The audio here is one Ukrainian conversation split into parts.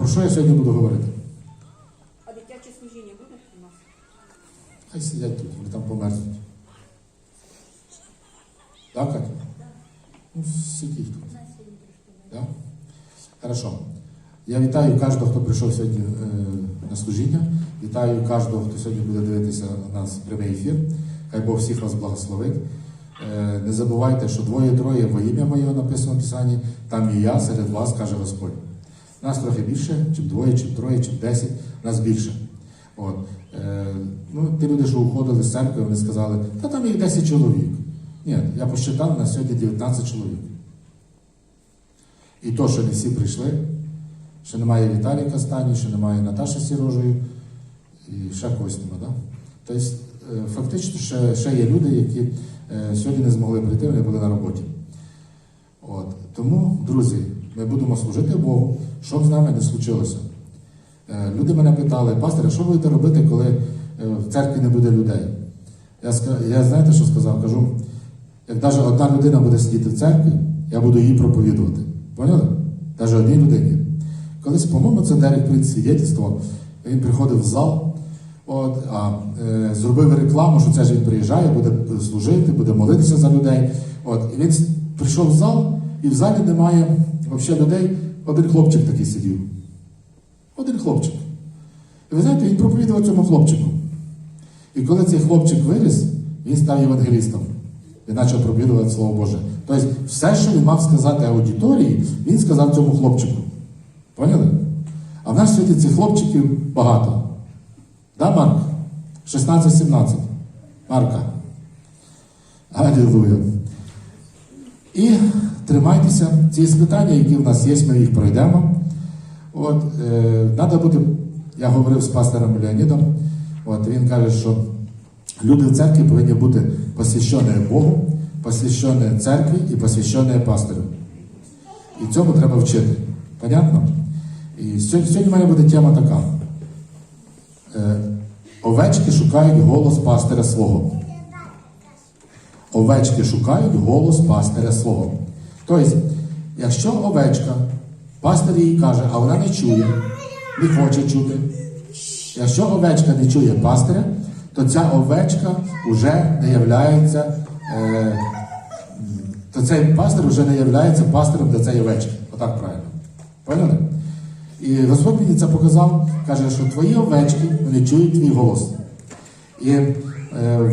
Про що я сьогодні буду говорити? А дитяче служіння буде у нас? Хай сидять тут, вони там померзнуть. Так, Катя? Ну, сидіть тут. Да? Хорошо. Я вітаю кожного, хто прийшов сьогодні е, на служіння. Вітаю кожного, хто сьогодні буде дивитися у нас прямий ефір. Хай Бог всіх вас благословить. Е, не забувайте, що двоє-троє во ім'я моє написано в Писанні, там і я серед вас, каже Господь. Нас трохи більше, чим двоє, чим троє, чим десять, нас більше. От. Е, ну, ті люди, що уходили з церкви, вони сказали, та там їх 10 чоловік. Ні, я посчитав на сьогодні 19 чоловік. І то, що не всі прийшли, ще немає Віталія Кастані, ще немає Наташі Сірожої, і ще когось нема? Тобто, е, фактично, ще, ще є люди, які е, сьогодні не змогли прийти, вони були на роботі. От. Тому, друзі, ми будемо служити Богу, що б з нами не случилося. Е, Люди мене питали, пастор, що будете робити, коли е, в церкві не буде людей? Я, я знаєте, що сказав? Кажу, як навіть одна людина буде сидіти в церкві, я буду її проповідувати. Поняли? Навіть одній людині. Колись, по-моєму, це Дерек Принц свідетельство. Він приходив в зал, от, а, е, зробив рекламу, що це ж він приїжджає, буде служити, буде молитися за людей. От, і він прийшов в зал, і в залі немає взагалі людей. Один хлопчик такий сидів. Один хлопчик. І ви знаєте, він проповідував цьому хлопчику. І коли цей хлопчик виріс, він став євангелістом і почав проповідувати Слово Боже. Тобто, все, що він мав сказати аудиторії, він сказав цьому хлопчику. Поняли? А в нас сьогодні цих хлопчиків багато. Да, Марк? 16-17. Марка. Алілуя. І тримайтеся. Ці спитання, які в нас є, ми їх пройдемо. От, е, надо бути, я говорив з пастором Леонідом, от, він каже, що люди в церкві повинні бути посвящені Богу, посвящені церкві і посвящені пастору. І цьому треба вчити. Понятно? І сьогодні, в мене буде тема така. Е, овечки шукають голос пастиря свого. Овечки шукають голос пастиря свого. Тобто, якщо овечка, пастир їй каже, а вона не чує, не хоче чути. Якщо овечка не чує пастиря, то ця овечка вже не являється, е, то цей пастир вже не являється пастиром для цієї овечки. Отак правильно. Поняли? І Господь мені це показав, каже, що твої овечки вони чують твій голос. І е,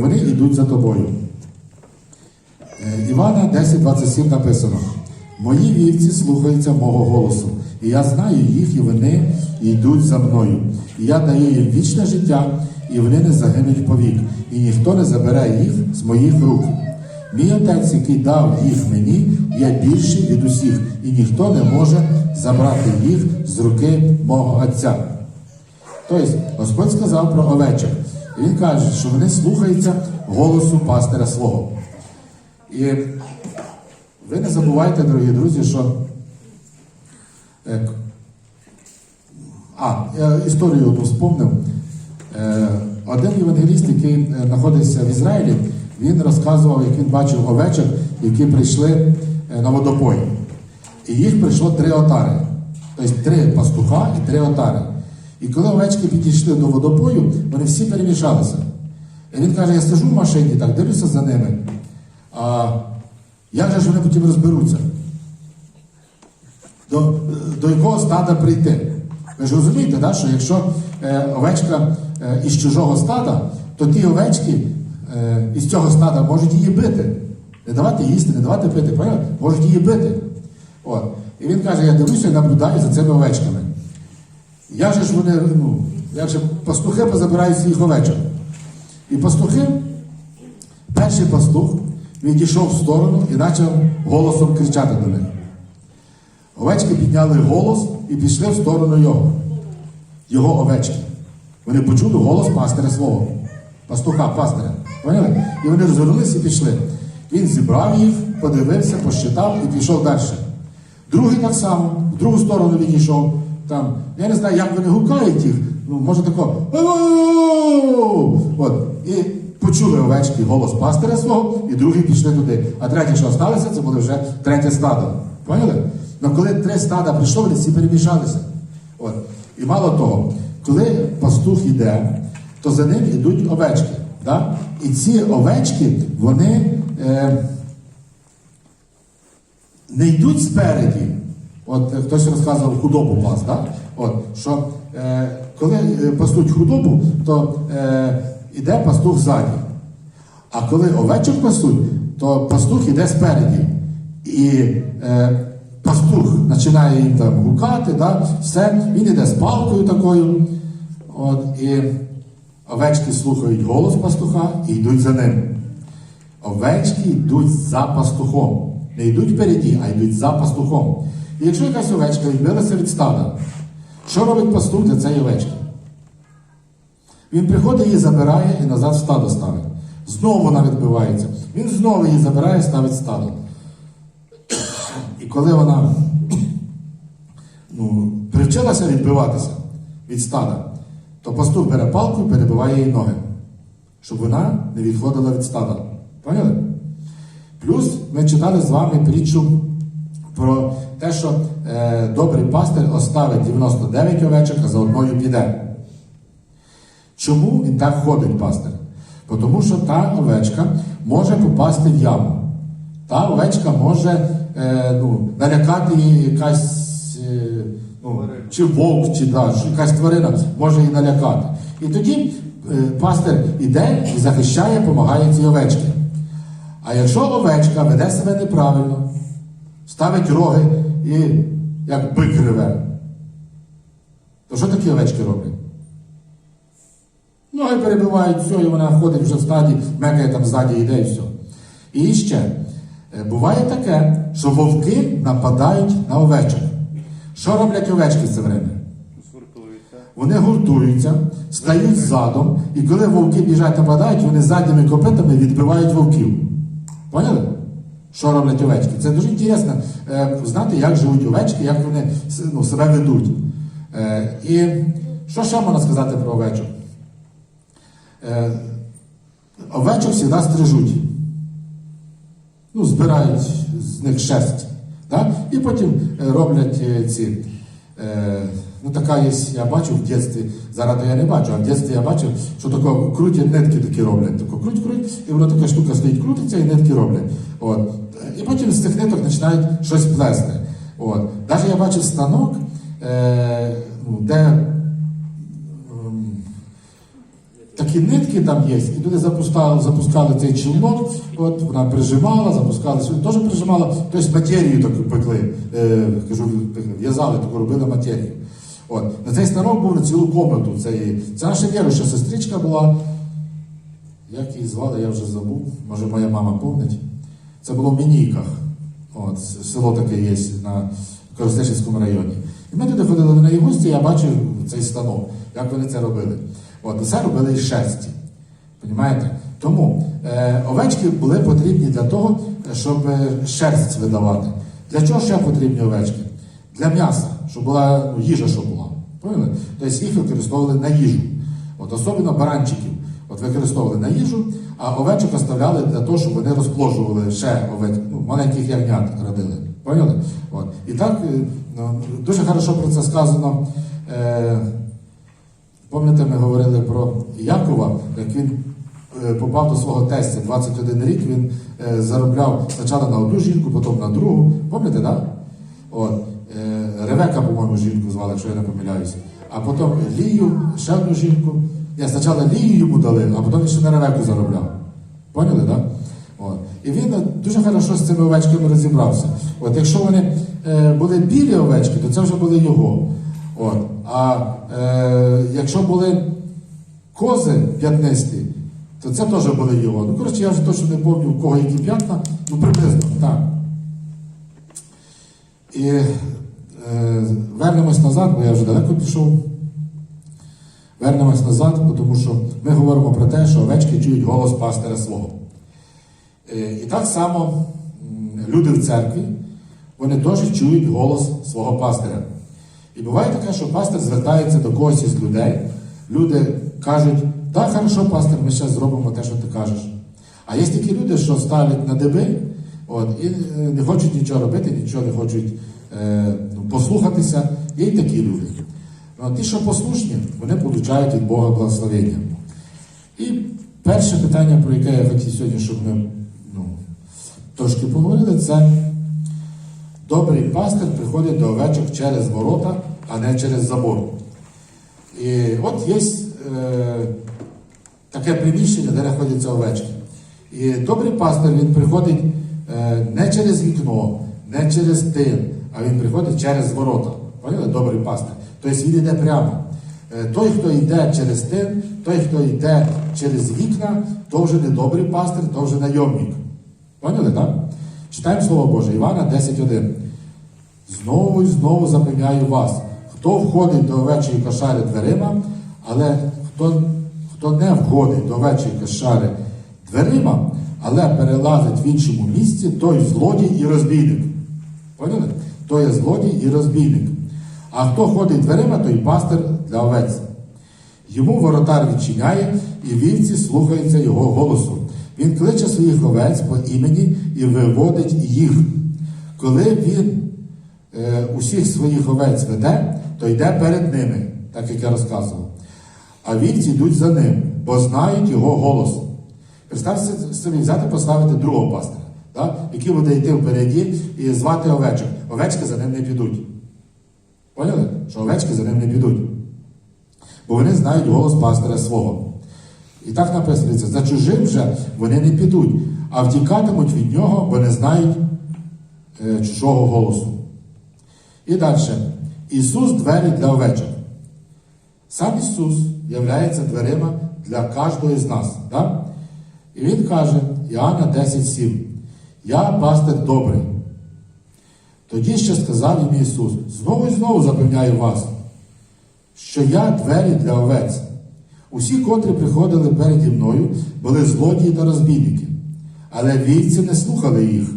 вони йдуть за тобою. Е, Івана 10.27 написано: Мої вівці слухаються мого голосу, і я знаю їх, і вони йдуть за мною. І я даю їм вічне життя, і вони не загинуть повік, і ніхто не забере їх з моїх рук. Мій отець, який дав їх мені, є більший від усіх, і ніхто не може забрати їх з руки мого Отця. Тобто, Господь сказав про овечок. Він каже, що вони слухаються голосу пастиря свого. І ви не забувайте, дорогі друзі, що. е, А, я історію одну. Е, Один євангеліст, який е, знаходився в Ізраїлі, він розказував, як він бачив овечок, які прийшли на водопой. І їх прийшло три отари. Тобто три пастуха і три отари. І коли овечки підійшли до водопою, вони всі перемішалися. І він каже, я сижу в машині, так дивлюся за ними. А як же ж вони потім розберуться? До, до якого стада прийти? Ви ж розумієте, да, що якщо е, овечка е, із чужого стада, то ті овечки е, із цього стада можуть її бити. Не давати їсти, не давати пити, правильно? можуть її бити. От. І він каже, я дивлюся і наблюдаю за цими овечками. Як же ж вони, ну, як же пастухи позабирають своїх овечок? І пастухи, перший пастух відійшов в сторону і почав голосом кричати до них. Овечки підняли голос і пішли в сторону його. Його овечки. Вони почули голос пастиря свого. Пастуха, пастиря. Поняли? І вони розвернулися і пішли. Він зібрав їх, подивився, посчитав і пішов далі. Другий так само, в другу сторону відійшов. Там, я не знаю, як вони гукають їх. Ну, може тако. От. І почули овечки голос пастиря свого, і другі пішли туди. А треті, що залишилися, це буде вже третє стадо. Поняли? Ну коли три стада прийшло, вони всі перемішалися. От. І мало того, коли пастух йде, то за ним йдуть овечки. Да? І ці овечки, вони е, не йдуть спереді. От е, хтось розказував худобу пас, да? От, що е, коли е, пастуть худобу, то е, іде пастух ззаді. А коли овечок пасуть, то пастух іде спереді. І е, пастух починає їм там гукати, да, все, він іде з палкою такою. От, і овечки слухають голос пастуха і йдуть за ним. Овечки йдуть за пастухом. Не йдуть впереді, а йдуть за пастухом. І якщо якась овечка відбилася від стада, що робить пастух для цієї овечки? Він приходить її забирає і назад стадо ставить. Знову вона відбивається. Він знову її забирає і ставить стадо. І коли вона ну, привчилася відбиватися від стада, то пастух бере палку і перебиває їй ноги, щоб вона не відходила від стада. Поняли? Плюс ми читали з вами притчу про те, що е, добрий пастир оставить 99 овечок, а за одною піде. Чому він так ходить, пастир? Тому що та овечка може попасти в яму. Та овечка може е, ну, налякати її якась е, ну, чи вовк, чи, да, якась тварина може її налякати. І тоді е, пастир іде і захищає, допомагає цій овечці. А якщо овечка веде себе неправильно, ставить роги і як бик реве, то що такі овечки роблять? Ноги перебивають, все, і вона ходить вже в стаді, мекає там ззаді йде і все. І ще е, буває таке, що вовки нападають на овечок. Що роблять овечки в це время? Вони гуртуються, стають задом, і коли вовки біжать нападають, вони задніми копитами відбивають вовків. Поняли? Що роблять овечки? Це дуже інтересно е, знати, як живуть овечки, як вони ну, себе ведуть. Е, і що ще можна сказати про овечок? Е, овечок завжди стрижуть. Ну, збирають з них шерсть. Да? І потім е, роблять е, ці. Е, ну, така є, я бачив в дитинстві, зараз я не бачу, а в дитинстві я бачив, що тако крутять нитки такі роблять. Тако круть, круть, і воно така штука стоїть, крутиться і нитки роблять. От. І потім з цих ниток починають щось плести. От. Навіть я бачив станок, е, ну, де такі нитки там є, і туди запускали, запускали цей челнок, от вона прижимала, запускали сюди, теж прижимала, тобто матерію таку пекли, е, кажу, в'язали, таку робили матерію. От. На цей станок був на цілу комнату. Це, це наша віруюча сестричка була. Як її звали, я вже забув. Може, моя мама пам'ятає. Це було в Мінійках. От, село таке є на Коростишівському районі. І ми туди ходили на неї гості, я бачив цей станок, як вони це робили. От, це робили шерсті. Понімаєте? Тому е, овечки були потрібні для того, щоб е, шерсть видавати. Для чого ще потрібні овечки? Для м'яса, щоб була ну, їжа, щоб була. Поняли? Тобто їх використовували на їжу. От особливо баранчиків от використовували на їжу, а овечок оставляли для того, щоб вони розплоджували ще овець, ну, маленьких ягнят родили. Поняли? От. І так е, ну, дуже хорошо про це сказано. Е, Пам'ятаєте, ми говорили про Якова, як він е, попав до свого тестя 21 рік, він е, заробляв спочатку на одну жінку, потім на другу. Пам'ятаєте, так? Да? Е, Ревека, по-моєму, жінку звали, якщо я не помиляюся. А потім Лію, ще одну жінку. Ні, спочатку Лію йому дали, а потім ще на Ревеку заробляв. Поняли, так? Да? От. І він дуже хорошо з цими овечками розібрався. От якщо вони е, були білі овечки, то це вже були його. От. А е, якщо були кози п'ятнисті, то це теж були його. Ну, коротше, я вже точно не пам'ятаю, у кого які п'ятна, ну приблизно, так. І е, вернемось назад, бо я вже далеко пішов. Вернемось назад, тому що ми говоримо про те, що овечки чують голос пастиря свого. Е, І так само люди в церкві, вони теж чують голос свого пастиря. І буває таке, що пастир звертається до когось із людей. Люди кажуть, так, хорошо, пастир, ми зараз зробимо те, що ти кажеш. А є такі люди, що ставлять на деби от, і е, не хочуть нічого робити, нічого не хочуть е, ну, послухатися. Є й такі люди. Ну, ті, що послушні, вони получають від Бога благословення. І перше питання, про яке я хотів сьогодні, щоб ми ну, трошки поговорили, це добрий пастир приходить до овечок через ворота, а не через забор. І от є е, таке приміщення, де знаходяться овечки. І добрий пастир він приходить е, не через вікно, не через тин, а він приходить через ворота. Поняли? Добрий пастир. Тобто він йде прямо. Е, той, хто йде через тин, той, хто йде через вікна, то вже не добрий пастир, то вже найомник. Поняли, так? Читаємо Слово Боже, Івана 10.1. Знову і знову запевняю вас, хто входить до овечої кошари дверима, але хто, хто не входить до овечої кошари дверима, але перелазить в іншому місці, той злодій і розбійник. Поняли? То є злодій і розбійник. А хто ходить дверима, той пастир для овець. Йому воротар відчиняє, і вівці слухаються його голосу. Він кличе своїх овець по імені і виводить їх. Коли він е, усіх своїх овець веде, то йде перед ними, так як я розказував. А вівці йдуть за ним, бо знають його голос. Представте собі взяти, поставити другого пастора, да? який буде йти впереді і звати овечок. Овечки за ним не підуть. Поняли? Що овечки за ним не підуть. Бо вони знають голос пастора свого. І так написано, за чужим же вони не підуть, а втікатимуть від нього, бо не знають е, чужого голосу. І далі. Ісус двері для овечок. Сам Ісус являється дверима для кожного з нас. Да? І Він каже, Іоанна 10,7. Я пастир добрий. Тоді ще сказав їм Ісус, знову і знову запевняю вас, що я двері для овець. Усі, котрі приходили переді мною, були злодії та розбійники, але вівці не слухали їх.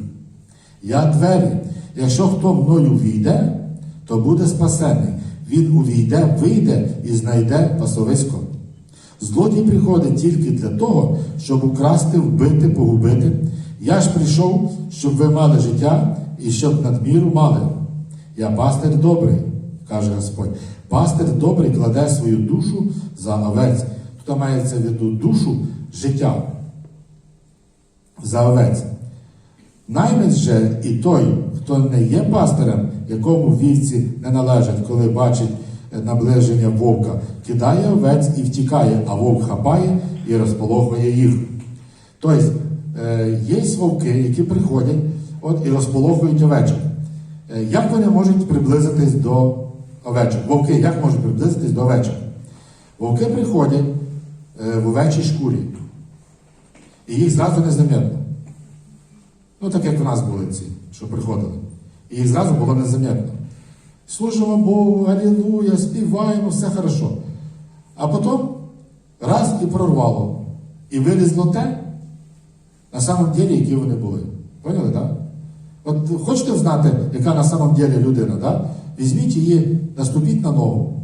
Я двері. Якщо хто мною війде, то буде спасений. Він увійде, вийде і знайде пасовисько. Злодій приходить тільки для того, щоб украсти, вбити, погубити. Я ж прийшов, щоб ви мали життя і щоб надміру мали. Я пастир добрий, каже Господь. Пастир добрий кладе свою душу за овець. Тут мається в виду душу життя за овець. Наймець же і той, хто не є пастирем, якому вівці не належать, коли бачить е, наближення вовка, кидає овець і втікає, а вовк хапає і розполохує їх. Тобто є вовки, які приходять от, і розполохують овечок. Е, Як вони можуть приблизитись до овечок? Вовки як можуть приблизитись до овечок? Вовки приходять в овечій шкурі, і їх зразу не замітно. Ну, так як у нас були ці, що приходили. І зразу було незамітно. Служимо Богу, алілуя, співаємо, все хорошо. А потім раз і прорвало. І вилізло те, на самом деле, які вони були. Поняли, так? От хочете знати, яка на самом деле людина, да? візьміть її, наступіть на ногу,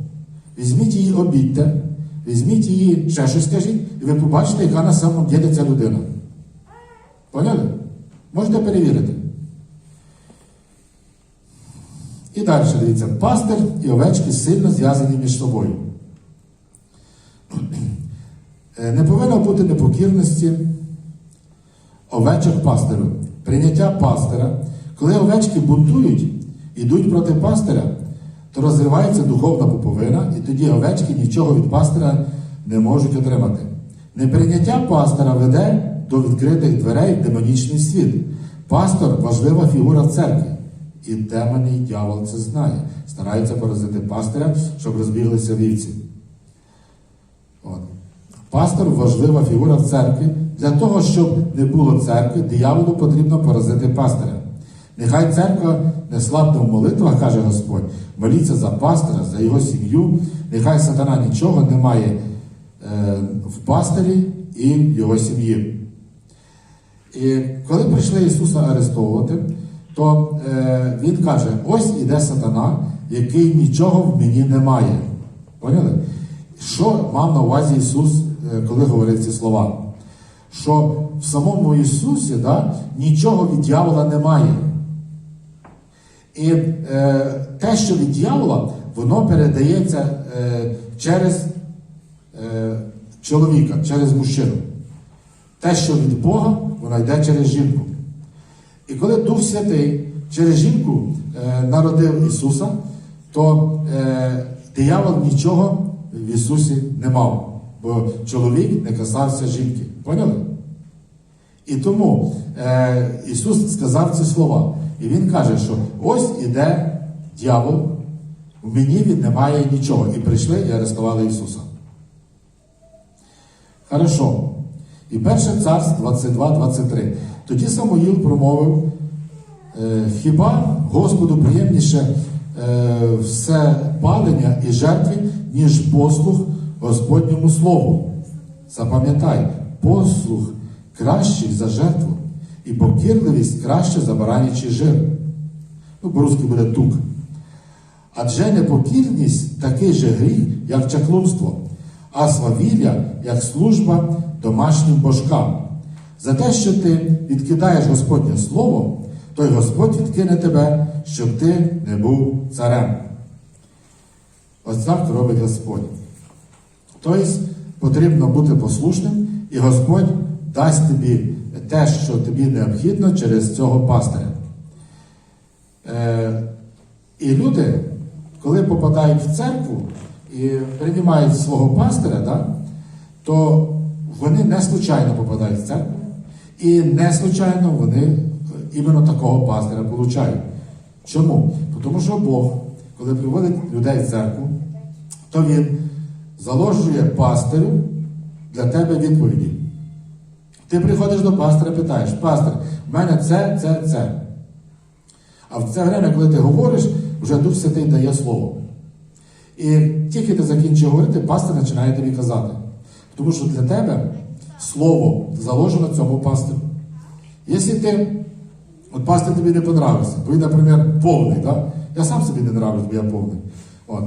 візьміть її, обідьте, візьміть її, ще щось скажіть, і ви побачите, яка на самом деле ця людина. Поняли? Можете перевірити. І далі дивіться, пастир і овечки сильно зв'язані між собою. Е, Не повинно бути непокірності овечок пастиру. Прийняття пастира. Коли овечки бунтують, ідуть проти пастиря, то розривається духовна пуповина, і тоді овечки нічого від пастира не можуть отримати. Неприйняття пастора веде до відкритих дверей в демонічний світ. Пастор важлива фігура в церкві. І демони, і дьявол це знає. Стараються поразити пастиря, щоб розбіглися вівці. От. Пастор важлива фігура в церкві. Для того, щоб не було церкви, дияволу потрібно поразити пастиря. Нехай церква не слабне в молитвах, каже Господь. Моліться за пастора, за його сім'ю. Нехай сатана нічого не має е, в пастирі і його сім'ї. І коли прийшли Ісуса арестовувати, то е, Він каже: ось іде сатана, який нічого в мені не має. Поняли? Що мав на увазі Ісус, е, коли говорив ці слова? Що в самому Ісусі да, нічого від дьявола немає. І е, те, що від дьявола, воно передається е, через е, чоловіка, через мужчину. Те, що від Бога, воно йде через жінку. І коли Дух Святий через жінку е, народив Ісуса, то е, диявол нічого в Ісусі не мав, бо чоловік не касався жінки. Поняли? І тому е, Ісус сказав ці слова. І Він каже, що ось іде дьявол, в мені він не нічого. І прийшли і арестували Ісуса. Хорошо. І перше царство 22-23. Тоді Самуїл промовив, е, хіба Господу приємніше е, все палення і жертви, ніж послух Господньому Слову. Запам'ятай, послух кращий за жертву, і покірливість краще за баранячий жир. Ну, по-русски буде тук. Адже непокірність такий же гріх, як чаклунство, а свавілля, як служба домашнім божкам. За те, що ти відкидаєш Господнє Слово, то й Господь відкине тебе, щоб ти не був царем. Ось так робить Господь. Тобто потрібно бути послушним, і Господь дасть тобі те, що тобі необхідно через цього пастиря. Е, і люди, коли попадають в церкву і приймають свого пастиря, да, то вони не случайно попадають в церкву, і не случайно вони іменно такого пастиря получають. Чому? Тому що Бог, коли приводить людей в церкву, то Він заложує пастирю для тебе відповіді. Ти приходиш до пастора, питаєш, пастор, в мене це, це, це. А в це время, коли ти говориш, вже Дух Святий дає слово. І тільки ти закінчив говорити, пастор починає тобі казати. Тому що для тебе слово заложено цьому пастиру. Якщо ти, от пастир тобі не понравився, бо він, наприклад, повний, да? я сам собі не нравлюсь, бо я повний. От.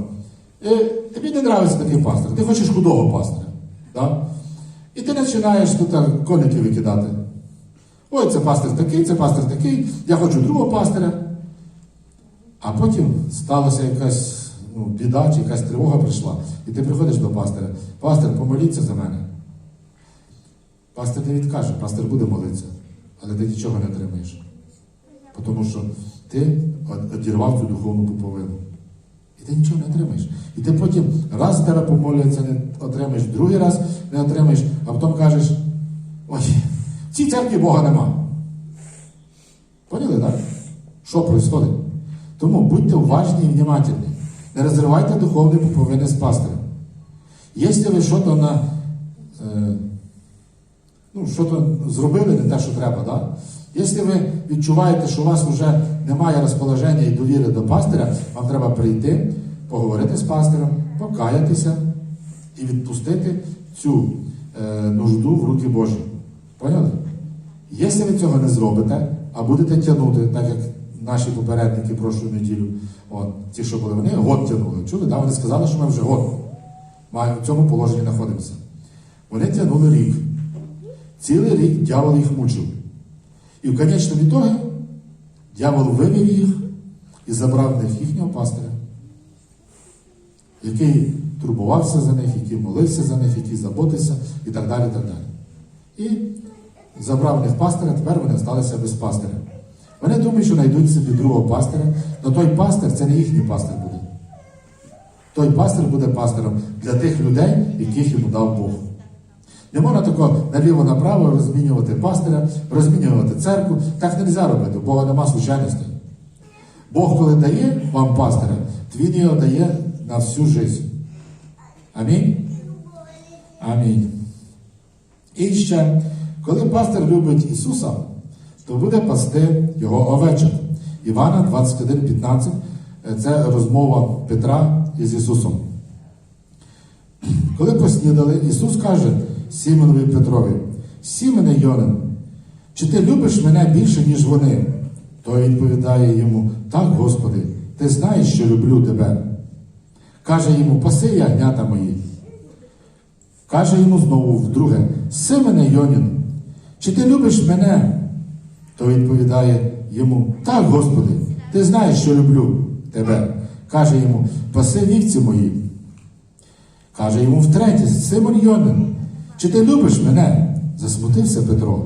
І тобі не нравиться такий пастир, ти хочеш худого пастиря. Да? І ти починаєш тут а, коники викидати. Ой, це пастир такий, це пастир такий, я хочу другого пастиря. А потім сталася якась ну, біда чи якась тривога прийшла, і ти приходиш до пастиря. Пастир, помоліться за мене. Пастир не відкаже, пастир буде молитися, але ти нічого не отримаєш. Тому що ти одірвав цю духовну пуповину. І ти нічого не отримаєш. І ти потім раз тебе помоляться, не отримаєш, другий раз не отримаєш, а потім кажеш, ой, в цій церкві Бога нема. Поняли, так? Що відбувається? Тому будьте уважні і внимательні. Не розривайте духовні пуповини з пастирем. Якщо ви щось на. Ну, що то зробили не те, що треба, да? Якщо ви відчуваєте, що у вас вже немає розположення і довіри до пастиря, вам треба прийти, поговорити з пастирем, покаятися і відпустити цю е, нужду в руки Божі. Поняли? Якщо ви цього не зробите, а будете тягнути, так як наші попередники прошлу неділю, от, ті, що були, вони год тягнули. Чули? Да? Вони сказали, що ми вже год маємо в цьому положенні знаходимося. Вони тягнули рік. Цілий рік дьявол їх мучив. І в конечному ітогі дьявол вивів їх і забрав в них їхнього пастиря, який турбувався за них, який молився за них, який заботився і так далі. Так далі. І забрав в них пастиря, тепер вони залишилися без пастиря. Вони думають, що знайдуть собі другого пастиря, але той пастир це не їхній пастир буде. Той пастир буде пастиром для тих людей, яких йому дав Бог. Не можна тако наліво-направо розмінювати пастиря, розмінювати церкву. Так не можна робити, у Бога нема случайностей. Бог, коли дає вам пастиря, то він його дає на всю життя. Амінь? Амінь. І ще, коли пастир любить Ісуса, то буде пасти його овечок. Івана 21,15 це розмова Петра із Ісусом. Коли поснідали, Ісус каже Сімонові Петрові: Сімене Йонин, чи ти любиш мене більше, ніж вони? Той відповідає йому: Так, Господи, ти знаєш, що люблю тебе. Каже йому, паси ягнята мої. Каже йому знову вдруге: Симене Йонін, чи ти любиш мене? Той відповідає йому: Так, Господи, ти знаєш, що люблю тебе. каже йому, паси вівці мої. Каже йому втретє, Симон Йонин, чи ти любиш мене? Засмутився Петро,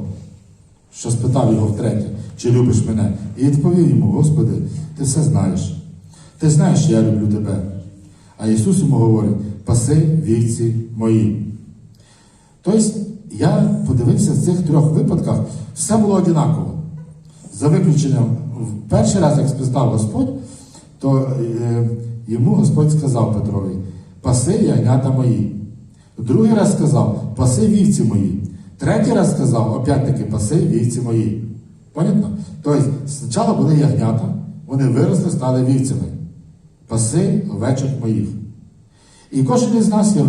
що спитав його втретє, чи любиш мене? І відповів йому, Господи, ти все знаєш. Ти знаєш, що я люблю тебе. А Ісус йому говорить, паси вівці мої. Тобто, я подивився в цих трьох випадках, все було однаково. За виключенням, в перший раз, як спитав Господь, то е, йому Господь сказав Петрові, паси ягнята мої. Другий раз сказав, паси вівці мої. Третій раз сказав, опять-таки, паси вівці мої. Понятно? Тобто, спочатку були ягнята, вони виросли, стали вівцями. Паси овечок моїх. І кожен із нас є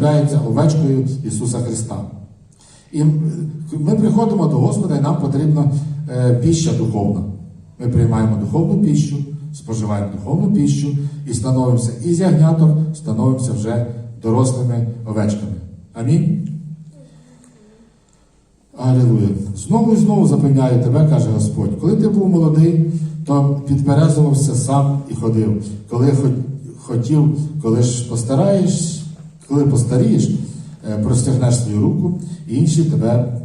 овечкою Ісуса Христа. І ми приходимо до Господа, і нам потрібна е, піща духовна. Ми приймаємо духовну піщу, споживаємо духовну піщу і становимося із ягняток, становимося вже дорослими овечками. Амінь. Алілуя. Знову і знову запевняю тебе, каже Господь, коли ти був молодий, то підперезувався сам і ходив. Коли хотів, коли ж постараєш, коли постарієш, е, простягнеш свою руку, і інший тебе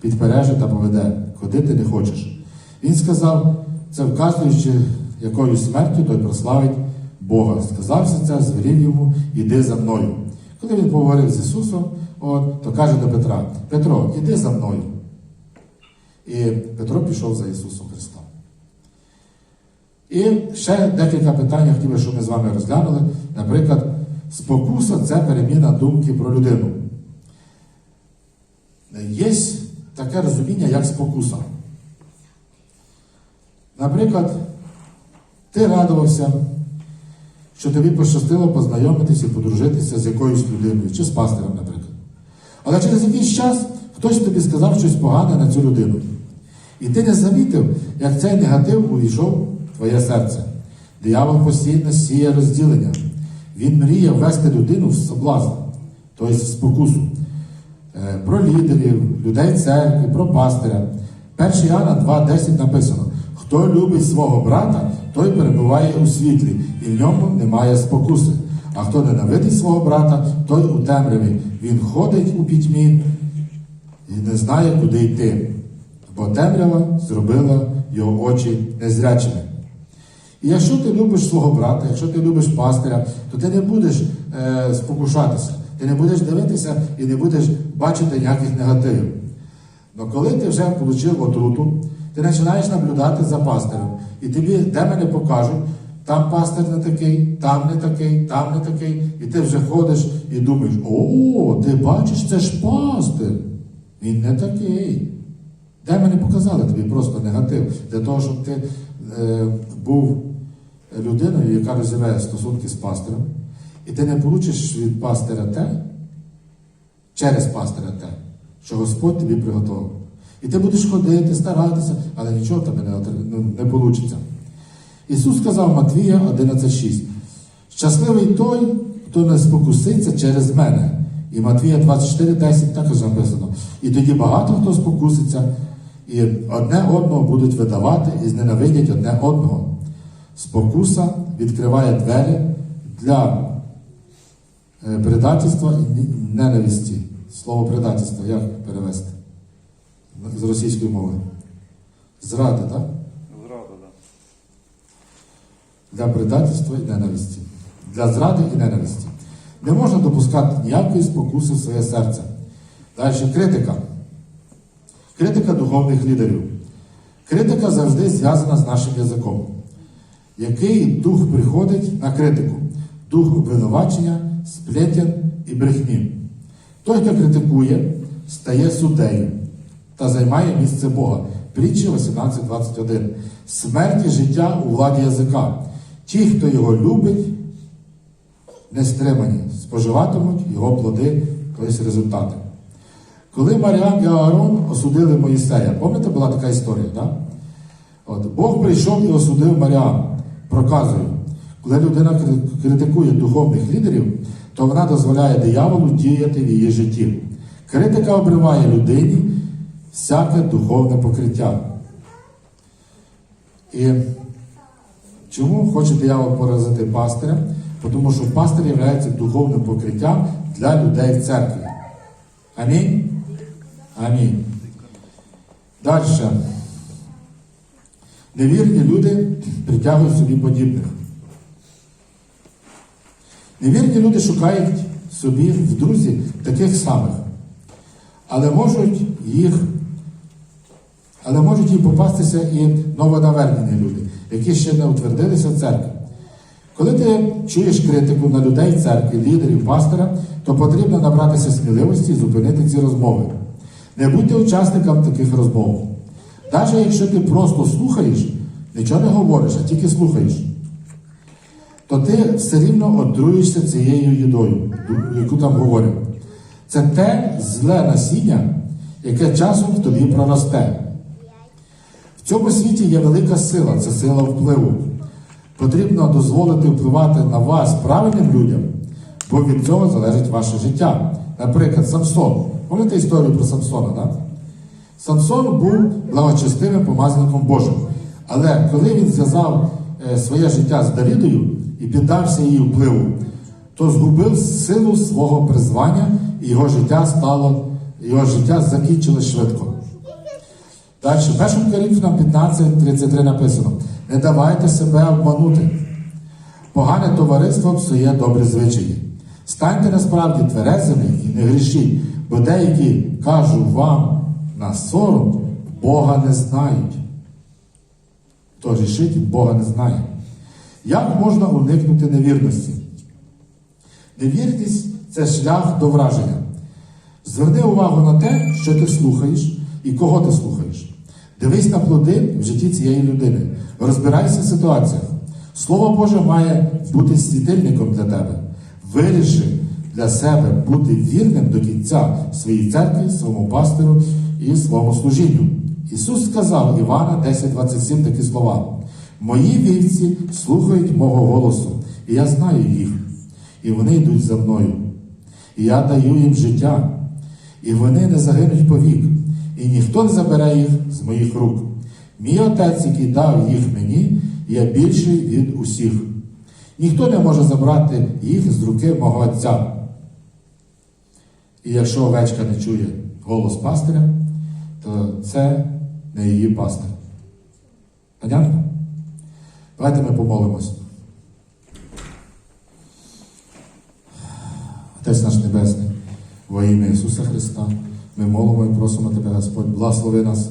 підпереже та поведе, куди ти не хочеш. Він сказав, це вказуючи, якою смертю той прославить Бога. Сказався це, звелів йому, іди за мною. Коли він поговорив з Ісусом, от, то каже до Петра: Петро, іди за мною. І Петро пішов за Ісусом Христом. І ще декілька питань я хотів би, щоб ми з вами розглянули. Наприклад, спокуса це переміна думки про людину. Є таке розуміння, як спокуса. Наприклад, ти радувався, що тобі пощастило познайомитися і подружитися з якоюсь людиною, чи з пастирем, наприклад. Але через якийсь час хтось тобі сказав щось погане на цю людину. І ти не замітив, як цей негатив увійшов в твоє серце. Диявол постійно сіє розділення. Він мріє ввести людину в соблазн, тобто в спокусу. Е, Про лідерів, людей церкви, про пастиря. 1 Іоанна 2.10 написано: хто любить свого брата, той перебуває у світлі, і в ньому немає спокуси. А хто ненавидить свого брата, той у темряві. Він ходить у пітьмі і не знає, куди йти. Бо темрява зробила його очі незрячими. І якщо ти любиш свого брата, якщо ти любиш пастиря, то ти не будеш е, спокушатися, ти не будеш дивитися і не будеш бачити ніяких негативів. Але коли ти вже отримав отруту, ти починаєш наблюдати за пастирем. І тобі, де мене покажуть, там пастир не такий, там не такий, там не такий. І ти вже ходиш і думаєш, о, ти бачиш, це ж пастир. Він не такий. Де мене показали тобі просто негатив, для того, щоб ти е, був людиною, яка розвиває стосунки з пастирем, і ти не получиш від пастиря те, через пастиря те, що Господь тобі приготував. І ти будеш ходити, старатися, але нічого в тебе не, ну, не вийде. Ісус сказав Матвія 11,6. Щасливий той, хто не спокуситься через мене. І Матвія 24,10 також написано. І тоді багато хто спокуситься, і одне одного будуть видавати і зненавидять одне одного. Спокуса відкриває двері для е, предательства і ненависті. Слово предательство, як перевести? З російської мови. Зради, так? Для предательства і ненависті. Для зради і ненависті. Не можна допускати ніякої спокуси в своє серце. Далі критика. Критика духовних лідерів. Критика завжди зв'язана з нашим язиком. Який дух приходить на критику? Дух обвинувачення, сплетен і брехні. Той, хто критикує, стає суддею та займає місце Бога. Притчі 18.21. Смерть і життя у владі язика. Ті, хто його любить, не стримані, споживатимуть його плоди, тобто результати. Коли Маріам і Аарон осудили Моїсея, пам'ятаєте, була така історія, так? От, Бог прийшов і осудив Маріам. Проказую, коли людина критикує духовних лідерів, то вона дозволяє дияволу діяти в її житті. Критика обриває людині всяке духовне покриття. І Чому хоче диявол поразити пастиря? Тому що пастир є духовним покриттям для людей в церкві. Амінь? Амінь. Далі. Невірні люди притягують собі подібних. Невірні люди шукають собі в друзі таких самих, але можуть їх, але можуть їм попастися і новонавернені люди, які ще не утвердилися в церкві. Коли ти чуєш критику на людей в церкві, лідерів, пастора, то потрібно набратися сміливості і зупинити ці розмови. Не будьте учасником таких розмов. Навіть якщо ти просто слухаєш, нічого не говориш, а тільки слухаєш, то ти все рівно отруєшся цією їдою, яку там говорять. Це те зле насіння, яке часом в тобі проросте. В цьому світі є велика сила, це сила впливу. Потрібно дозволити впливати на вас правильним людям, бо від цього залежить ваше життя. Наприклад, Самсон. Пам'ятаєте історію про Самсона, так? Самсон був благочестивим помазаником Божим. Але коли він зв'язав е, своє життя з Давідою і піддався її впливу, то згубив силу свого призвання, і його життя стало, його життя закінчилось швидко. Далі, в 1 Коринфянам 15.33 написано: не давайте себе обманути. Погане товариство псує добрі звичаї. Станьте насправді тверезими і не грішіть, бо деякі кажу вам на сором, Бога не знають. Хто грішить, Бога не знає. Як можна уникнути невірності? Невірність це шлях до враження. Зверни увагу на те, що ти слухаєш і кого ти слухаєш. Дивись на плоди в житті цієї людини. Розбирайся в ситуаціях. Слово Боже має бути світильником для тебе. Виріши для себе бути вірним до кінця своїй церкві, своєму пастиру і своєму служінню. Ісус сказав Івана 10:27 такі слова: Мої вівці слухають мого голосу, і я знаю їх, і вони йдуть за мною. І я даю їм життя, і вони не загинуть повік, і ніхто не забере їх з моїх рук. Мій отець, який дав їх мені, є більший від усіх. Ніхто не може забрати їх з руки мого отця. І якщо овечка не чує голос пастиря, то це не її пастир. Понятно? Давайте ми помолимось. Отець наш Небесний, во ім'я Ісуса Христа, ми молимо і просимо Тебе, Господь, благослови нас,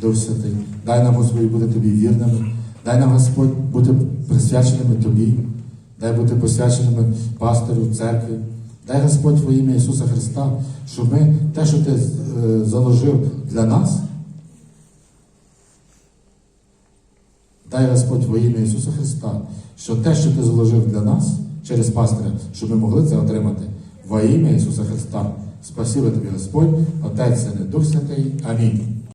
Дух Святий. Дай нам, Господь, бути Тобі вірними. Дай нам, Господь, бути присвяченими Тобі. Дай бути посвяченими пастору, церкві. Дай Господь во ім'я Ісуса Христа, щоб ми те, що Ти е, заложив для нас, дай Господь во ім'я Ісуса Христа, що те, що Ти заложив для нас через пастиря, щоб ми могли це отримати во ім'я Ісуса Христа. Спасибо тебе, Господь, Отець, Син і Дух Святий. Амінь.